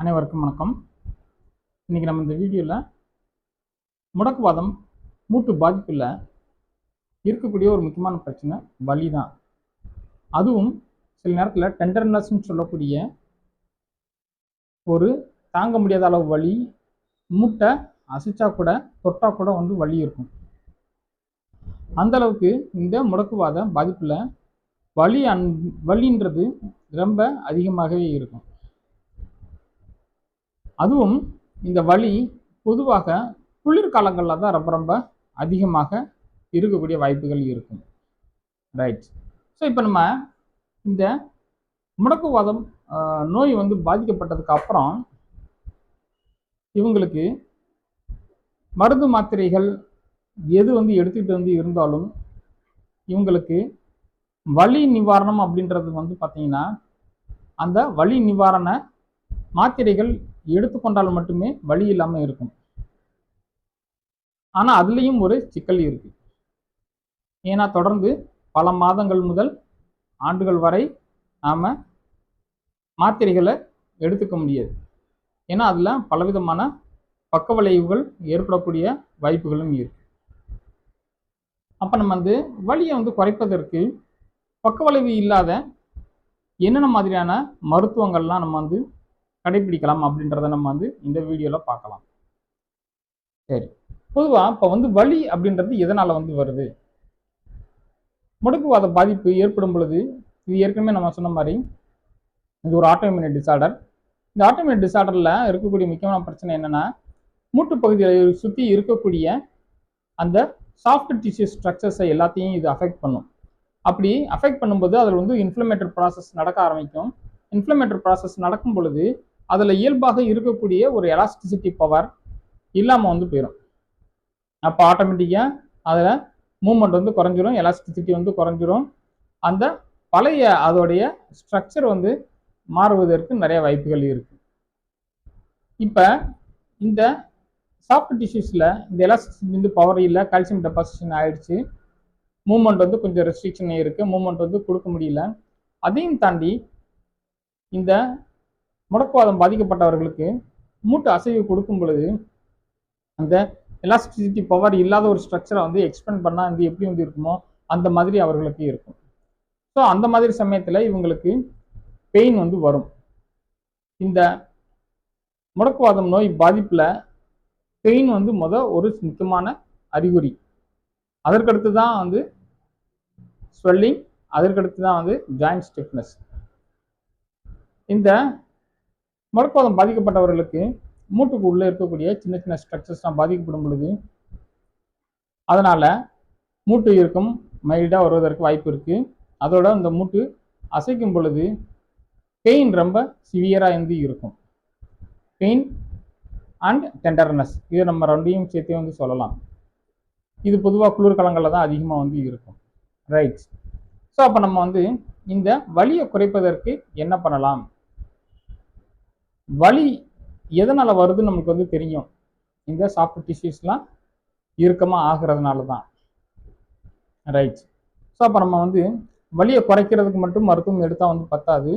அனைவருக்கும் வணக்கம். இன்றைக்கி நம்ம இந்த வீடியோவில் முடக்குவாதம் மூட்டு பாதிப்பில் இருக்கக்கூடிய ஒரு முக்கியமான பிரச்சனை வலி தான் அதுவும் சில நேரத்தில் டெண்டர்னஸ்ன்னு சொல்லக்கூடிய ஒரு தாங்க முடியாத அளவு வலி மூட்டை அசைச்சா கூட தொட்டா கூட வந்து வலி இருக்கும். அந்த அளவுக்கு இந்த முடக்குவாத பாதிப்பில் வலி அன் வலின்றது ரொம்ப அதிகமாகவே இருக்கும். அதுவும் இந்த வலி பொதுவாக குளிர்காலங்களில் தான் ரொம்ப ரொம்ப அதிகமாக இருக்கக்கூடிய வாய்ப்புகள் இருக்கும். ரைட் ஸோ இப்போ நம்ம இந்த முடக்குவாதம் நோய் வந்து பாதிக்கப்பட்டதுக்கு அப்புறம் இவங்களுக்கு மருந்து மாத்திரைகள் எது வந்து எடுத்துக்கிட்டு வந்து இருந்தாலும் இவங்களுக்கு வலி நிவாரணம் அப்படின்றது வந்து பார்த்திங்கன்னா அந்த வலி நிவாரண மாத்திரைகள் எடுத்துக்கொண்டால் மட்டுமே வழி இல்லாமல் இருக்கும். ஆனால் அதுலேயும் ஒரு சிக்கல் இருக்கு. ஏன்னா தொடர்ந்து பல மாதங்கள் முதல் ஆண்டுகள் வரை நாம் மாத்திரைகளை எடுத்துக்க முடியாது. ஏன்னா அதில் பலவிதமான பக்க விளைவுகள் ஏற்படக்கூடிய வாய்ப்புகளும் இருக்கு. அப்போ நம்ம வந்து வலியை வந்து குறைப்பதற்கு பக்க விளைவு இல்லாத என்னென்ன மாதிரியான மருத்துவங்கள்லாம் நம்ம வந்து கடைபிடிக்கலாம் அப்படின்றத நம்ம வந்து இந்த வீடியோவில் பார்க்கலாம். சரி. பொதுவாக இப்போ வந்து வலி அப்படின்றது எதனால் வந்து வருது? முடக்குவாத பாதிப்பு ஏற்படும் பொழுது இது ஏற்கனவே நம்ம சொன்ன மாதிரி இது ஒரு ஆட்டோமியூன் டிசார்டர் இந்த ஆட்டோமியூன் டிசார்டரில் இருக்கக்கூடிய முக்கியமான பிரச்சனை என்னென்னா மூட்டு சுற்றி இருக்கக்கூடிய அந்த சாஃப்ட் டிஷ்யூ ஸ்ட்ரக்சர்ஸை எல்லாத்தையும் இது அஃபெக்ட் பண்ணும். அப்படி அஃபெக்ட் பண்ணும்போது அதில் வந்து இன்ஃப்ளமேட்டரி ப்ராசஸ் நடக்க ஆரம்பிக்கும். இன்ஃப்ளமேட்டரி ப்ராசஸ் நடக்கும் பொழுது அதில் இயல்பாக இருக்கக்கூடிய ஒரு எலாஸ்டிசிட்டி பவர் இல்லாமல் வந்து போயிடும் அப்போ ஆட்டோமேட்டிக்காக அதில் மூமெண்ட் வந்து குறைஞ்சிரும் எலாஸ்டிசிட்டி வந்து குறைஞ்சிரும். அந்த பழைய அதோடைய ஸ்ட்ரக்சர் வந்து மாறுவதற்கு நிறைய வாய்ப்புகள் இருக்குது இப்போ இந்த சாஃப்ட் டிஷ்யூஸில் இந்த எலாஸ்டிசிட்டி வந்து பவர் இல்லை கால்சியம் டெபாசிஷன் ஆகிடுச்சு மூமெண்ட் வந்து கொஞ்சம் ரெஸ்ட்ரிக்ஷன் இருக்குது மூமெண்ட் வந்து கொடுக்க முடியல. அதையும் தாண்டி இந்த முடக்குவாதம் பாதிக்கப்பட்டவர்களுக்கு மூட்டு அசைவு கொடுக்கும் பொழுது அந்த எலாஸ்டிசிட்டி பவர் இல்லாத ஒரு ஸ்ட்ரக்சரை வந்து எக்ஸ்பெண்ட் பண்ணால் வந்து எப்படி வந்து இருக்குமோ அந்த மாதிரி அவர்களுக்கு இருக்கும். ஸோ அந்த மாதிரி சமயத்தில் இவங்களுக்கு பெயின் வந்து வரும். இந்த முடக்குவாதம் நோய் பாதிப்பில் பெயின் வந்து முத ஒரு முக்கியமான அறிகுறி. அதற்கடுத்து தான் வந்து ஸ்வெல்லிங் அதற்கடுத்து தான் வந்து ஜாயிண்ட் ஸ்டிஃப்னஸ் இந்த முடக்குவாதம் பாதிக்கப்பட்டவர்களுக்கு மூட்டுக்கு உள்ளே இருக்கக்கூடிய சின்ன சின்ன ஸ்ட்ரக்சர்ஸ்லாம் பாதிக்கப்படும் பொழுது அதனால் மூட்டு இருக்கும் மைல்டாக வருவதற்கு வாய்ப்பு இருக்குது அதோட இந்த மூட்டு அசைக்கும் பொழுது பெயின் ரொம்ப சிவியராக இருந்து இருக்கும். பெயின் அண்ட் டெண்டர்னஸ் இதை நம்ம ரெண்டையும் சேர்த்தே வந்து சொல்லலாம். இது பொதுவாக குளிர்காலங்களில் தான் அதிகமாக வந்து இருக்கும். ரைட் ஸோ அப்போ நம்ம வந்து இந்த வலியை குறைப்பதற்கு என்ன பண்ணலாம்? வலி எதனால் வருதுன்னு நமக்கு வந்து தெரியும். இந்த சாஃப்ட் டிஷ்யூஸ்லாம் இறுக்கமாக ஆகிறதுனால தான் ரைட் ஸோ அப்போ நம்ம வந்து வலியை குறைக்கிறதுக்கு மட்டும் மருத்துவம் எடுத்தால் வந்து பத்தாது.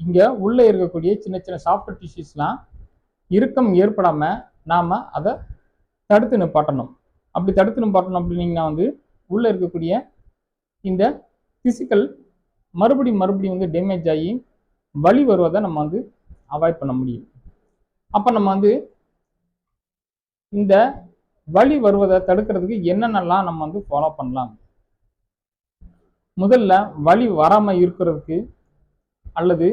இங்கே உள்ளே இருக்கக்கூடிய சின்ன சின்ன சாஃப்ட் டிஷ்யூஸ்லாம் இறுக்கம் ஏற்படாமல் நாம் அதை தடுத்து நிப்பாட்டணும். அப்படி தடுத்து நிப்பாட்டணும் அப்படின்னீங்கன்னா வந்து உள்ளே இருக்கக்கூடிய இந்த திசுக்கள் மறுபடியும் மறுபடியும் வந்து டேமேஜ் ஆகி வலி வருவதை நம்ம வந்து அவாய்ட் பண்ண முடியும். அப்போ நம்ம வந்து இந்த வழி வருவதை தடுக்கிறதுக்கு என்னென்னலாம் நம்ம வந்து ஃபாலோ பண்ணலாம்? முதல்ல வழி வராமல் இருக்கிறதுக்கு அல்லது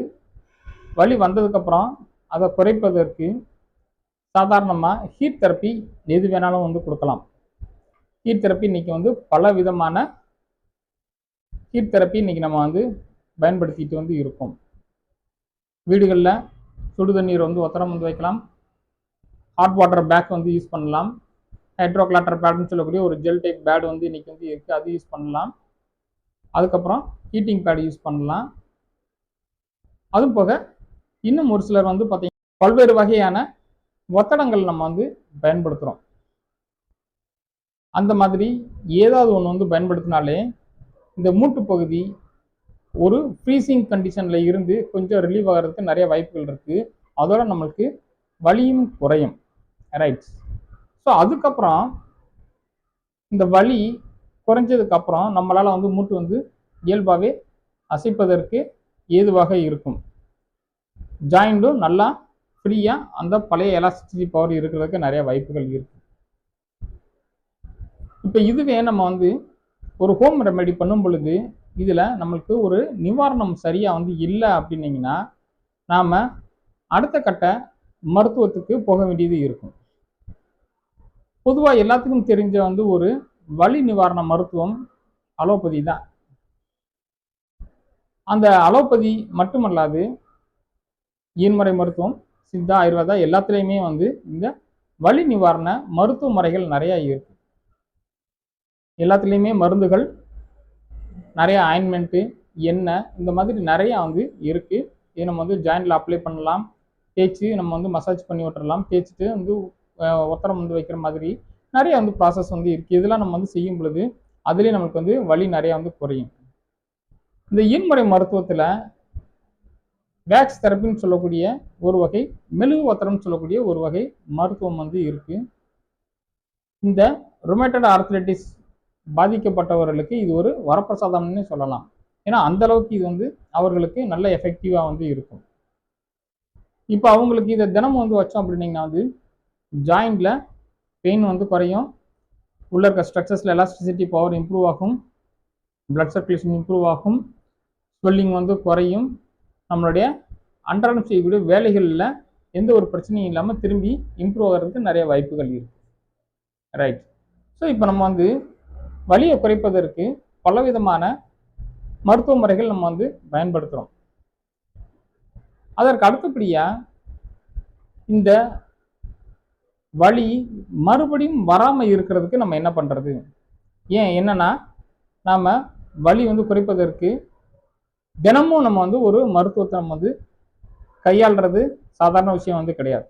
வழி வந்ததுக்கப்புறம் அதை குறைப்பதற்கு சாதாரணமாக ஹீட் தெரப்பி எது வேணாலும் வந்து கொடுக்கலாம். ஹீட் தெரப்பி இன்றைக்கி வந்து பல விதமான ஹீட் தெரப்பி இன்னைக்கு நம்ம வந்து பயன்படுத்திட்டு வந்து இருக்கோம். வீடுகளில் சுடு தண்ணீர் வந்து ஒத்தரம் வந்து வைக்கலாம். ஹாட் வாட்டர் பேக் வந்து யூஸ் பண்ணலாம். ஹைட்ரோக்ளாட்டர் பேட்னு சொல்லக்கூடிய ஒரு ஜெல் டைப் பேட் வந்து இன்னைக்கு வந்து இருக்குது அது யூஸ் பண்ணலாம். அதுக்கப்புறம் ஹீட்டிங் பேட் யூஸ் பண்ணலாம். அதுவும் போக இன்னும் ஒரு சிலர் வந்து பார்த்திங்கன்னா பல்வேறு வகையான ஒத்தடங்கள் நம்ம வந்து பயன்படுத்துகிறோம் அந்த மாதிரி ஏதாவது ஒன்று வந்து பயன்படுத்தினாலே இந்த மூட்டு பகுதி ஒரு ஃப்ரீசிங் கண்டிஷனில் இருந்து கொஞ்சம் ரிலீவ் ஆகிறதுக்கு நிறைய வாய்ப்புகள் இருக்குது அதோட நம்மளுக்கு வலியும் குறையும். ரைட் ஸோ அதுக்கப்புறம் இந்த வலி குறைஞ்சதுக்கப்புறம் நம்மளால் வந்து மூட்டு வந்து இயல்பாகவே அசைப்பதற்கு ஏதுவாக இருக்கும். ஜாயிண்டும் நல்லா ஃப்ரீயாக அந்த பழைய எலாஸ்டிசிட்டி பவர் இருக்கிறதுக்கு நிறைய வாய்ப்புகள் இருக்கு. இப்போ இதுவே நம்ம வந்து ஒரு ஹோம் ரெமெடி பண்ணும் பொழுது இதில் நம்மளுக்கு ஒரு நிவாரணம் சரியாக வந்து இல்லை அப்படின்னீங்கன்னா நாம் அடுத்த கட்ட மருத்துவத்துக்கு போக வேண்டியது இருக்கும். பொதுவாக எல்லாத்துக்கும் தெரிஞ்ச வந்து ஒரு வலி நிவாரண மருத்துவம் அலோபதி தான். அந்த அலோபதி மட்டுமல்லாது ஈன்முறை மருத்துவம் சித்தா ஆயுர்வேதா எல்லாத்துலேயுமே வந்து இந்த வலி நிவாரண மருத்துவ முறைகள் நிறையா இருக்கு. எல்லாத்துலேயுமே மருந்துகள் நிறைய ஆயின்மெண்ட்டு எண்ணெய் இந்த மாதிரி நிறையா வந்து இருக்குது இது நம்ம வந்து ஜாயிண்டில் அப்ளை பண்ணலாம். தேய்ச்சி நம்ம வந்து மசாஜ் பண்ணி விட்டுறலாம். தேய்ச்சிட்டு வந்து அஹ், ஒத்தரம் வந்து வைக்கிற மாதிரி நிறைய வந்து ப்ராசஸ் வந்து இருக்குது இதெல்லாம் நம்ம வந்து செய்யும் பொழுது அதுலேயே நம்மளுக்கு வந்து வலி நிறையா வந்து குறையும். இந்த இயன்முறை மருத்துவத்தில் வேக்ஸ் தெரப்பின்னு சொல்லக்கூடிய ஒரு வகை மெழுகு ஒத்தரம்னு சொல்லக்கூடிய ஒரு வகை மருத்துவம் வந்து இருக்குது இந்த ரொமேட்டட் ஆர்த்ரைட்டிஸ் பாதிக்கப்பட்டவர்களுக்கு இது ஒரு வரப்பிரசாதம்னு சொல்லலாம். ஏன்னா அந்த அளவுக்கு இது வந்து அவர்களுக்கு நல்ல எஃபெக்டிவாக வந்து இருக்கும். இப்போ அவங்களுக்கு இதை தினமும் வந்து வச்சோம் அப்படின்னீங்கன்னா வந்து ஜாயிண்டில் பெயின் வந்து குறையும். உள்ள இருக்க ஸ்ட்ரக்சர்ஸில் எலாஸ்டிசிட்டி பவர் இம்ப்ரூவ் ஆகும். பிளட் சர்க்குலேஷன் இம்ப்ரூவ் ஆகும். ஸ்வெல்லிங் வந்து குறையும். நம்மளுடைய அன்றாடம் செய்யக்கூடிய வேலைகளில் எந்த ஒரு பிரச்சனையும் இல்லாமல் திரும்பி இம்ப்ரூவ் ஆகிறதுக்கு நிறைய வாய்ப்புகள் இருக்கு. ரைட் ஸோ இப்போ நம்ம வந்து வலியை குறைப்பதற்கு பலவிதமான மருத்துவ முறைகள் நம்ம வந்து பயன்படுத்துகிறோம் அதற்கு அடுத்தபடியாக இந்த வலி மறுபடியும் வராமல் இருக்கிறதுக்கு நம்ம என்ன பண்ணுறது ஏன் என்னன்னா நாம் வலி வந்து குறைப்பதற்கு தினமும் நம்ம வந்து ஒரு மருத்துவத்தை நம்ம வந்து கையாளுறது சாதாரண விஷயம் வந்து கிடையாது.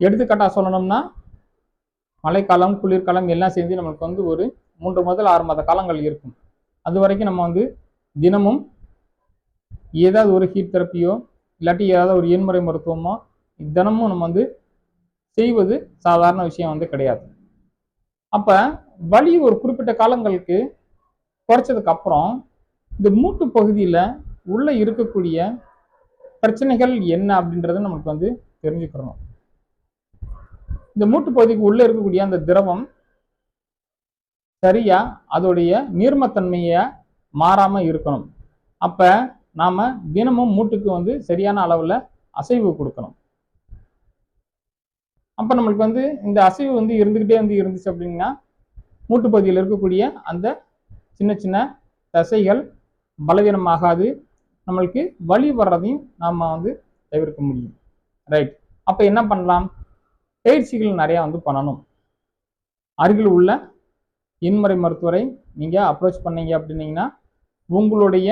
எடுத்துக்காட்டாக சொல்லணும்னா மழைக்காலம் குளிர்காலம் எல்லாம் சேர்ந்து நம்மளுக்கு வந்து ஒரு மூன்று முதல் ஆறு மாத காலங்கள் இருக்கும். அது வரைக்கும் நம்ம வந்து தினமும் ஏதாவது ஒரு ஹீட் தெரப்பியோ இல்லாட்டி ஏதாவது ஒரு எண்முறை மருத்துவமோ தினமும் நம்ம வந்து செய்வது சாதாரண விஷயம் வந்து கிடையாது. அப்போ வலி ஒரு குறிப்பிட்ட காலங்களுக்கு குறைச்சதுக்கு அப்புறம் இந்த மூட்டு பகுதியில் உள்ள இருக்கக்கூடிய பிரச்சனைகள் என்ன அப்படின்றத நம்மளுக்கு வந்து தெரிஞ்சுக்கிறணும் இந்த மூட்டு பகுதிக்கு உள்ளே இருக்கக்கூடிய அந்த திரவம் சரியா அதோடைய நீர்மத்தன்மையை மாறாமல் இருக்கணும். அப்போ நாம் தினமும் மூட்டுக்கு வந்து சரியான அளவில் அசைவு கொடுக்கணும். அப்போ நம்மளுக்கு வந்து இந்த அசைவு வந்து இருந்துக்கிட்டே வந்து இருந்துச்சு அப்படின்னா மூட்டு பகுதியில் இருக்கக்கூடிய அந்த சின்ன சின்ன தசைகள் பலவீனமாகாது. நம்மளுக்கு வலி வர்றதையும் நாம் வந்து தவிர்க்க முடியும். ரைட் அப்போ என்ன பண்ணலாம்? பயிற்சிகள் நிறையா வந்து பண்ணணும். அருகில் உள்ள இன்முறை மருத்துவரை நீங்கள் அப்ரோச் பண்ணீங்க அப்படின்னீங்கன்னா உங்களுடைய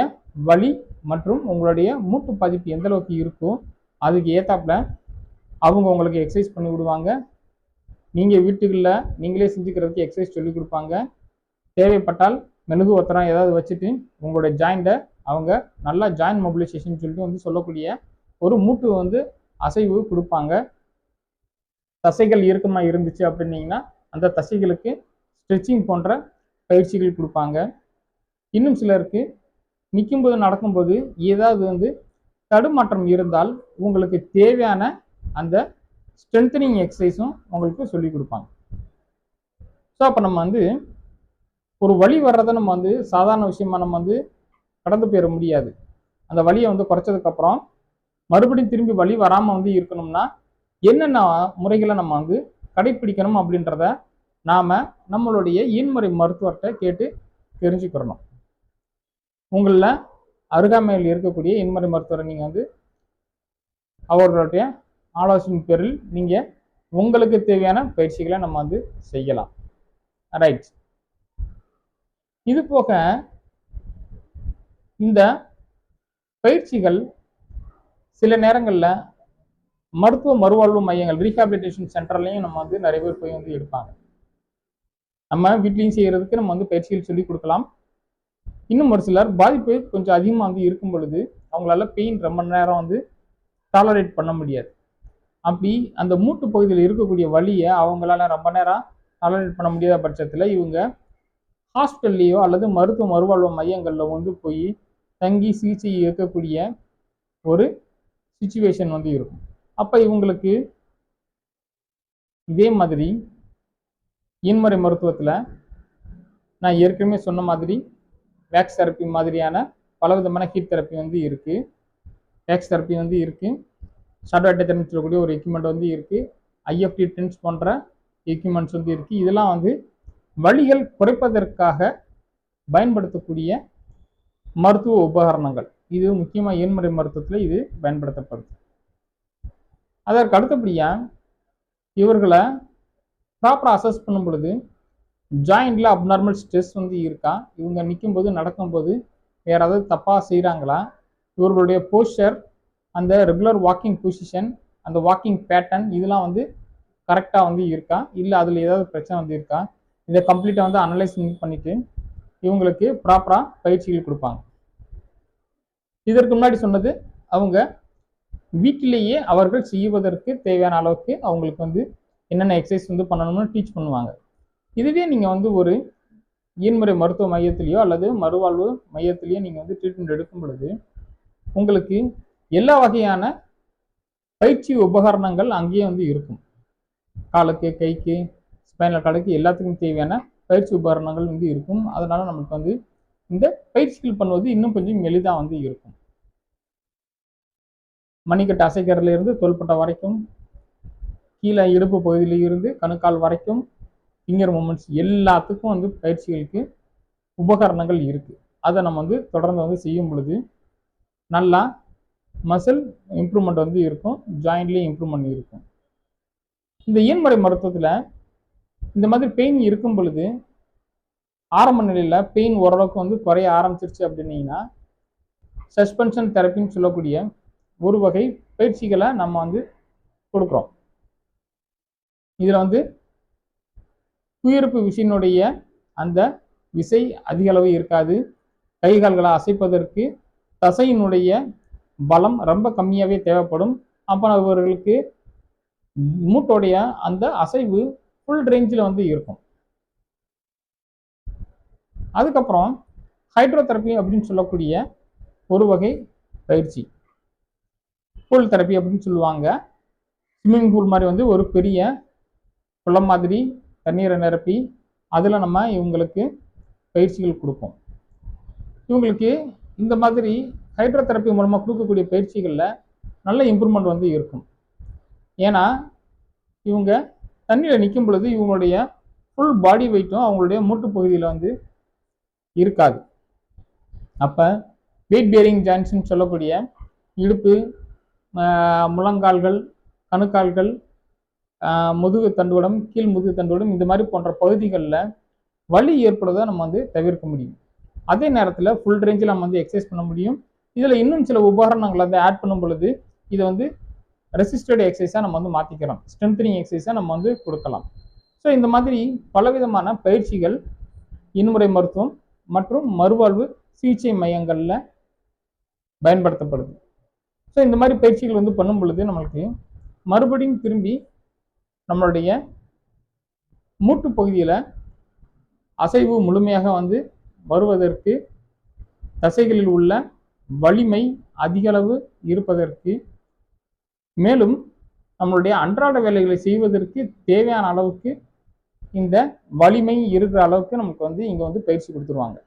வலி மற்றும் உங்களுடைய மூட்டு பாதிப்பு எந்த அளவுக்கு இருக்கோ அதுக்கு ஏற்றாப்புல அவங்க உங்களுக்கு எக்ஸசைஸ் பண்ணி விடுவாங்க. நீங்கள் வீட்டுகளில் நீங்களே செஞ்சுக்கிறதுக்கு எக்ஸசைஸ் சொல்லி கொடுப்பாங்க. தேவைப்பட்டால் மெழுகு ஒத்தரம் ஏதாவது வச்சுட்டு உங்களுடைய ஜாயிண்ட்டை அவங்க நல்லா ஜாயிண்ட் மொபிலைசேஷன் சொல்லிட்டு வந்து சொல்லக்கூடிய ஒரு மூட்டு வந்து அசைவு கொடுப்பாங்க. தசைகள் இறுக்கமாக இருந்துச்சு அப்படின்னீங்கன்னா அந்த தசைகளுக்கு ஸ்ட்ரெச்சிங் போன்ற பயிற்சிகள் கொடுப்பாங்க. இன்னும் சிலருக்கு நிற்கும்போது நடக்கும்போது ஏதாவது வந்து தடுமாற்றம் இருந்தால் உங்களுக்கு தேவையான அந்த ஸ்ட்ரென்தனிங் எக்ஸசைஸும் உங்களுக்கு சொல்லி கொடுப்பாங்க. ஸோ அப்போ நம்ம வந்து ஒரு வழி வர்றதை நம்ம வந்து சாதாரண விஷயமா நம்ம வந்து கடந்து போயிட முடியாது. அந்த வலியை வந்து குறைச்சதுக்கப்புறம் மறுபடியும் திரும்பி வலி வராமல் வந்து இருக்கணும்னா என்னென்ன முறைகளை நம்ம வந்து கடைப்பிடிக்கணும் அப்படின்றத நாம் நம்மளுடைய ஈன்முறை மருத்துவர்கிட்ட கேட்டு தெரிஞ்சுக்கிறணும். உங்களில் அருகாமையில் இருக்கக்கூடிய இன்முறை மருத்துவரை நீங்கள் வந்து அவர்களுடைய ஆலோசனை பேரில் நீங்கள் உங்களுக்கு தேவையான பயிற்சிகளை நம்ம வந்து செய்யலாம். ரைட் இது போக இந்த பயிற்சிகள் சில நேரங்களில் மருத்துவ மறுவாழ்வு மையங்கள் ரீஹாபிலிட்டேஷன் சென்டர்லையும் நம்ம வந்து நிறைய பேர் போய் வந்து எடுப்பாங்க. நம்ம வீட்லையும் செய்கிறதுக்கு நம்ம வந்து பயிற்சிகள் சொல்லி கொடுக்கலாம். இன்னும் ஒரு சிலர் பாதிப்பு கொஞ்சம் அதிகமாக வந்து இருக்கும் பொழுது அவங்களால பெயின் ரொம்ப நேரம் வந்து டாலரேட் பண்ண முடியாது. அப்படி அந்த மூட்டு பகுதியில் இருக்கக்கூடிய வழியை அவங்களால ரொம்ப நேரம் டாலரேட் பண்ண முடியாத பட்சத்தில் இவங்க ஹாஸ்பிட்டல்லையோ அல்லது மருத்துவ மறுவாழ்வு மையங்களில் வந்து போய் தங்கி சிகிச்சை இருக்கக்கூடிய ஒரு சுச்சுவேஷன் வந்து இருக்கும். அப்போ இவங்களுக்கு இதே மாதிரி இன்முறை மருத்துவத்தில் நான் ஏற்கனவே சொன்ன மாதிரி வேக்ஸ் தெரப்பி மாதிரியான பலவிதமான ஹீட் தெரப்பி வந்து இருக்குது வேக்ஸ் தெரப்பி வந்து இருக்குது ஷார்ட் அட்டை சொல்லக்கூடிய ஒரு எக்யூப்மெண்ட் வந்து இருக்குது ஐஎஃப்டி டென்ஸ் போன்ற எக்யூப்மெண்ட்ஸ் வந்து இருக்குது இதெல்லாம் வந்து வழிகள் குறைப்பதற்காக பயன்படுத்தக்கூடிய மருத்துவ உபகரணங்கள். இது முக்கியமாக எண்முறை மருத்துவத்தில் இது பயன்படுத்தப்படுது. அதற்கு அடுத்தபடியாக இவர்களை ப்ராப்பராக அசஸ் பண்ணும் பொழுது ஜாயிண்டில் அப்நார்மல் ஸ்ட்ரெஸ் வந்து இருக்கா? இவங்க நிற்கும்போது நடக்கும்போது வேறு ஏதாவது தப்பாக செய்கிறாங்களா இவர்களுடைய போஸ்டர் அந்த ரெகுலர் வாக்கிங் பொசிஷன் அந்த வாக்கிங் பேட்டர்ன் இதெல்லாம் வந்து கரெக்டாக வந்து இருக்கா? இல்லை அதில் ஏதாவது பிரச்சனை வந்து இருக்கா? இதை கம்ப்ளீட்டாக வந்து அனலைஸ் பண்ணிவிட்டு இவங்களுக்கு ப்ராப்பராக பயிற்சிகள் கொடுப்பாங்க. இதற்கு முன்னாடி சொன்னது அவங்க வீட்டிலேயே அவர்கள் செய்வதற்கு தேவையான அளவுக்கு அவங்களுக்கு வந்து என்னென்ன எக்ஸசைஸ் வந்து பண்ணணும்னு டீச் பண்ணுவாங்க. இதுவே நீங்கள் வந்து ஒரு இயன்முறை மருத்துவ மையத்திலேயோ அல்லது மறுவாழ்வு மையத்திலேயோ நீங்கள் வந்து ட்ரீட்மெண்ட் எடுக்கும் பொழுது உங்களுக்கு எல்லா வகையான பயிற்சி உபகரணங்கள் அங்கேயே வந்து இருக்கும். காலுக்கு கைக்கு ஸ்பைனல் காலுக்கு எல்லாத்துக்கும் தேவையான பயிற்சி உபகரணங்கள் வந்து இருக்கும். அதனால் நம்மளுக்கு வந்து இந்த பயிற்சிகள் பண்ணுவது இன்னும் கொஞ்சம் எளிதாக வந்து இருக்கும். மணிக்கட்டு அசைக்கிறதுல இருந்து தோள்பட்டை வரைக்கும் கீழே இடுப்பு பகுதியில இருந்து கணுக்கால் வரைக்கும் ஃபிங்கர் மூமெண்ட்ஸ் எல்லாத்துக்கும் வந்து பயிற்சிகளுக்கு உபகரணங்கள் இருக்குது அதை நம்ம வந்து தொடர்ந்து வந்து செய்யும் பொழுது நல்லா மசில் இம்ப்ரூவ்மெண்ட் வந்து இருக்கும் ஜாயிண்ட்லேயும் இம்ப்ரூவ்மெண்ட் இருக்கும். இந்த இயன்முறை மருத்துவத்தில் இந்த மாதிரி பெயின் இருக்கும் பொழுது ஆரம்ப நிலையில் பெயின் ஓரளவுக்கு வந்து குறைய ஆரம்பிச்சிருச்சு அப்படின்னீங்கன்னா சஸ்பென்ஷன் தெரப்பின்னு சொல்லக்கூடிய ஒரு வகை பயிற்சிகளை நம்ம வந்து கொடுக்குறோம். இதில் வந்து குயிருப்பு விசையினுடைய அந்த விசை அதிக அளவு இருக்காது. கை கால்களை அசைப்பதற்கு தசையினுடைய பலம் ரொம்ப கம்மியாகவே தேவைப்படும். அப்போ அவர்களுக்கு மூட்டோடைய அந்த அசைவு ஃபுல் ரேஞ்சில் வந்து இருக்கும். அதுக்கப்புறம் ஹைட்ரோதெரப்பி அப்படின்னு சொல்லக்கூடிய ஒரு வகை பயிற்சி. பூல் தெரப்பி அப்படின்னு சொல்லுவாங்க. ஸ்விம்மிங் பூல் மாதிரி வந்து ஒரு பெரிய குளம் மாதிரி தண்ணீரை நிரப்பி அதில் நம்ம இவங்களுக்கு பயிற்சிகள் கொடுப்போம். இவங்களுக்கு இந்த மாதிரி ஹைட்ரோதெரப்பி மூலமாக கொடுக்கக்கூடிய பயிற்சிகளில் நல்ல இம்ப்ரூவ்மெண்ட் வந்து இருக்கும். ஏன்னா இவங்க தண்ணியில் நிற்கும் பொழுது இவங்களுடைய ஃபுல் பாடி வெயிட்டும் அவங்களுடைய மூட்டு பகுதியில் வந்து இருக்காது. அப்போ வெயிட் பியரிங் ஜாயின்ஸ்னு சொல்லக்கூடிய இடுப்பு முழங்கால்கள் கணுக்கால்கள் முதுகு தண்டுவடம் கீழ் முதுகு தண்டுவடம் இந்த மாதிரி போன்ற பகுதிகளில் வலி ஏற்படுவதை நம்ம வந்து தவிர்க்க முடியும். அதே நேரத்தில் ஃபுல் ரேஞ்சில் நம்ம வந்து எக்ஸசைஸ் பண்ண முடியும். இதில் இன்னும் சில உபகரணங்களை வந்து ஆட் பண்ணும் பொழுது இதை வந்து ரெசிஸ்டர்டு எக்ஸசைஸாக நம்ம வந்து மாற்றிக்கிறோம் ஸ்ட்ரென்த்னிங் எக்ஸசைஸாக நம்ம வந்து கொடுக்கலாம். ஸோ இந்த மாதிரி பலவிதமான பயிற்சிகள் இன்முறை மருத்துவம் மற்றும் மறுவாழ்வு சிகிச்சை மையங்களில் பயன்படுத்தப்படுது. ஸோ இந்த மாதிரி பயிற்சிகள் வந்து பண்ணும் பொழுது நம்மளுக்கு மறுபடியும் திரும்பி நம்மளுடைய மூட்டு பகுதியில் அசைவு முழுமையாக வந்து வருவதற்கு தசைகளில் உள்ள வலிமை அதிகளவு இருப்பதற்கு மேலும் நம்மளுடைய அன்றாட வேலைகளை செய்வதற்கு தேவையான அளவுக்கு இந்த வலிமை இருக்கிற அளவுக்கு நமக்கு வந்து இங்கே வந்து பயிற்சி கொடுத்துருவாங்க.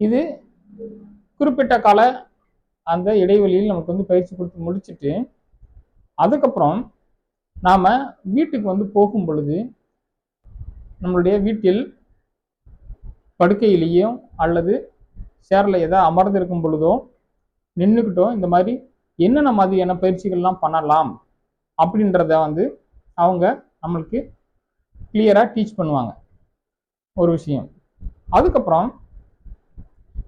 இது குறிப்பிட்ட கால அந்த இடைவெளியில் நமக்கு வந்து பயிற்சி கொடுத்து முடிச்சுட்டு அதுக்கப்புறம் நாம் வீட்டுக்கு வந்து போகும் பொழுது நம்மளுடைய வீட்டில் படுக்கையிலேயோ அல்லது சேரில் எதாவது அமர்ந்திருக்கும் பொழுதோ நின்றுக்கிட்டோ இந்த மாதிரி என்னென்ன மாதிரியான பயிற்சிகள்லாம் பண்ணலாம் அப்படின்றத வந்து அவங்க நம்மளுக்கு கிளியராக டீச் பண்ணுவாங்க. ஒரு விஷயம். அதுக்கப்புறம்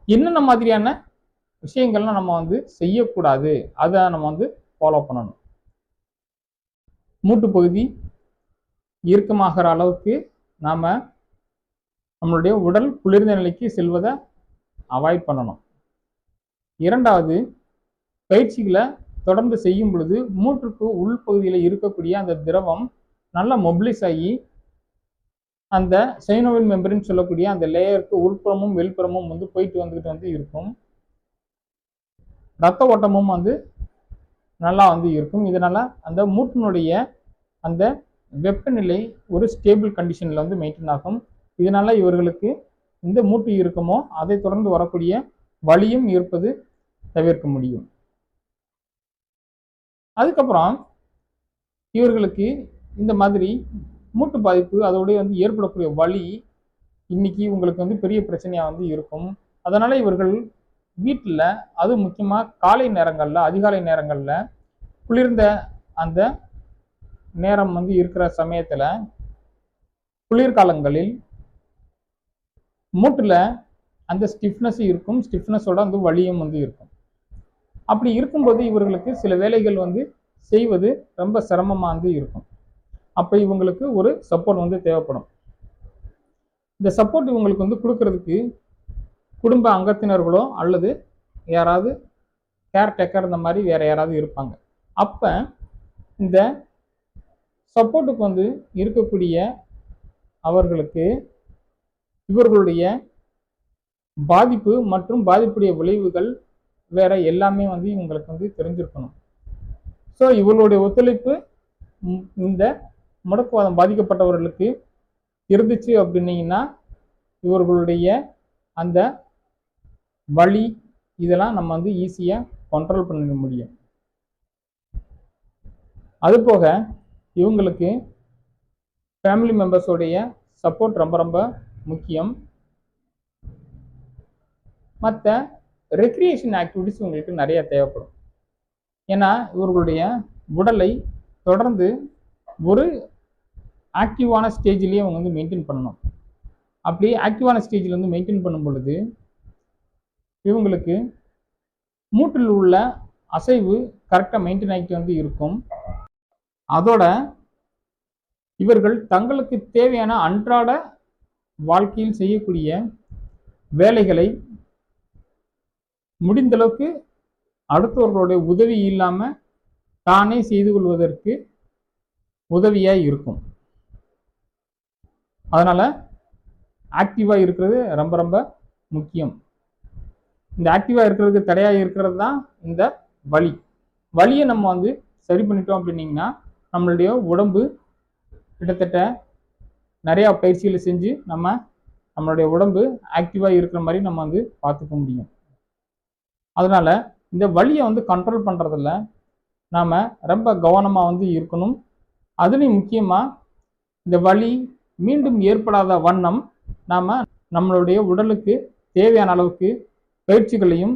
என்னென்ன மாதிரியான விஷயங்கள்லாம் நம்ம வந்து செய்யக்கூடாது. அதை நம்ம வந்து ஃபாலோ பண்ணணும். மூட்டு பகுதி இறுக்கமாகிற அளவுக்கு நாம் நம்மளுடைய உடல் குளிர்ந்த நிலைக்கு செல்வதை அவாய்ட் பண்ணணும். இரண்டாவது பயிற்சிகளை தொடர்ந்து செய்யும் பொழுது மூட்டுக்கு உள்பகுதியில் இருக்கக்கூடிய அந்த திரவம் நல்லா மொபிலைஸ் ஆகி அந்த சைனோவில் மெம்பரின்னு சொல்லக்கூடிய அந்த லேயருக்கு உள்புறமும் வெளிப்புறமும் வந்து போயிட்டு வந்துக்கிட்டு வந்து இருக்கும். ரத்த ஓட்டமும் வந்து நல்லா வந்து இருக்கும். இதனால் அந்த மூட்டினுடைய அந்த வெப்பநிலை ஒரு ஸ்டேபிள் கண்டிஷனில் வந்து மெயின்டைன் ஆகும். இதனால் இவர்களுக்கு இந்த மூட்டு இருக்குமோ அதை தொடர்ந்து வரக்கூடிய வலியும் இருப்பது தவிர்க்க முடியும். அதுக்கப்புறம் இவர்களுக்கு இந்த மாதிரி மூட்டு பாதிப்பு அதோடய வந்து ஏற்படக்கூடிய வலி இன்னைக்கு உங்களுக்கு வந்து பெரிய பிரச்சனையாக வந்து இருக்கும். அதனால் இவர்கள் வீட்டில் அது முக்கியமாக காலை நேரங்களில் அதிகாலை நேரங்களில் குளிர்ந்த அந்த நேரம் வந்து இருக்கிற சமயத்தில் குளிர்காலங்களில் மூட்டில் அந்த ஸ்டிஃப்னஸ் இருக்கும். ஸ்டிஃப்னஸோட வந்து வலியும் வந்து இருக்கும். அப்படி இருக்கும்போது இவர்களுக்கு சில வேலைகள் வந்து செய்வது ரொம்ப சிரமமாக வந்து இருக்கும். அப்போ இவங்களுக்கு ஒரு சப்போர்ட் வந்து தேவைப்படும். இந்த சப்போர்ட் இவங்களுக்கு வந்து கொடுக்கறதுக்கு குடும்ப அங்கத்தினர்களோ அல்லது யாராவது கேர்டேக்கர் இந்த மாதிரி வேறு யாராவது இருப்பாங்க. அப்போ இந்த சப்போர்ட்டுக்கு வந்து இருக்கக்கூடிய அவர்களுக்கு இவர்களுடைய பாதிப்பு மற்றும் பாதிப்புடைய விளைவுகள் வேற எல்லாமே வந்து இவங்களுக்கு வந்து தெரிஞ்சிருக்கணும். ஸோ இவர்களுடைய ஒத்துழைப்பு இந்த முடக்குவாதம் பாதிக்கப்பட்டவர்களுக்கு இருந்துச்சு அப்படின்னீங்கன்னா இவர்களுடைய அந்த வலி இதெல்லாம் நம்ம வந்து ஈஸியாக கண்ட்ரோல் பண்ணிட முடியும். அதுபோக இவங்களுக்கு ஃபேமிலி மெம்பர்ஸோடைய சப்போர்ட் ரொம்ப ரொம்ப முக்கியம். மற்ற ரெக்ரியேஷன் ஆக்டிவிட்டிஸ் உங்களுக்கு நிறைய தேவைப்படும். ஏன்னா இவர்களுடைய உடலை தொடர்ந்து ஒரு ஆக்டிவான ஸ்டேஜ்லேயே அவங்க வந்து மெயின்டைன் பண்ணணும். அப்படி ஆக்டிவான ஸ்டேஜில் வந்து மெயின்டைன் பண்ணும் பொழுது இவங்களுக்கு மூட்டில் உள்ள அசைவு கரெக்டாக மெயின்டைன் ஆகிட்டு வந்து இருக்கும். அதோட இவர்கள் தங்களுக்கு தேவையான அன்றாட வாழ்க்கையில் செய்யக்கூடிய வேலைகளை முடிந்தளவுக்கு அடுத்தவர்களுடைய உதவி இல்லாமல் தானே செய்து கொள்வதற்கு உதவியாக இருக்கும். அதனால் ஆக்டிவாக இருக்கிறது ரொம்ப ரொம்ப முக்கியம். இந்த ஆக்டிவாக இருக்கிறதுக்கு தடையாக இருக்கிறது தான் இந்த வலி. வலியை நம்ம வந்து சரி பண்ணிட்டோம் அப்படின்னீங்கன்னா நம்மளுடைய உடம்பு கிட்டத்தட்ட நிறையா பயிற்சிகளை செஞ்சு நம்ம நம்மளுடைய உடம்பு ஆக்டிவாக இருக்கிற மாதிரி நம்ம வந்து பார்த்துக்க முடியும். அதனால் இந்த வலியை வந்து கண்ட்ரோல் பண்ணுறதுல நாம் ரொம்ப கவனமாக வந்து இருக்கணும். அதுலேயும் முக்கியமாக இந்த வலி மீண்டும் ஏற்படாத வண்ணம் நாம் நம்மளுடைய உடலுக்கு தேவையான அளவுக்கு பயிற்சிகளையும்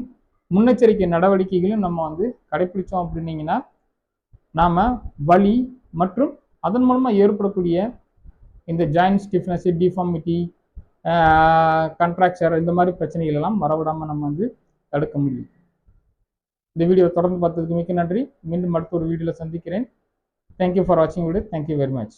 முன்னெச்சரிக்கை நடவடிக்கைகளையும் நம்ம வந்து கடைப்பிடிச்சோம் அப்படின்னீங்கன்னா நாம் வலி மற்றும் அதன் மூலமாக ஏற்படக்கூடிய இந்த ஜாயின்ட் ஸ்டிஃப்னஸ் டிஃபார்மிட்டி கண்ட்ராக்சர் இந்த மாதிரி பிரச்சனைகள் எல்லாம் வரவிடாமல் நம்ம வந்து தடுக்க முடியும். இந்த வீடியோ தொடர்ந்து பார்த்ததுக்கு மிக்க நன்றி. மீண்டும் அடுத்த ஒரு வீடியோவில் சந்திக்கிறேன். தேங்க்யூ ஃபார் வாட்சிங் video thank you very much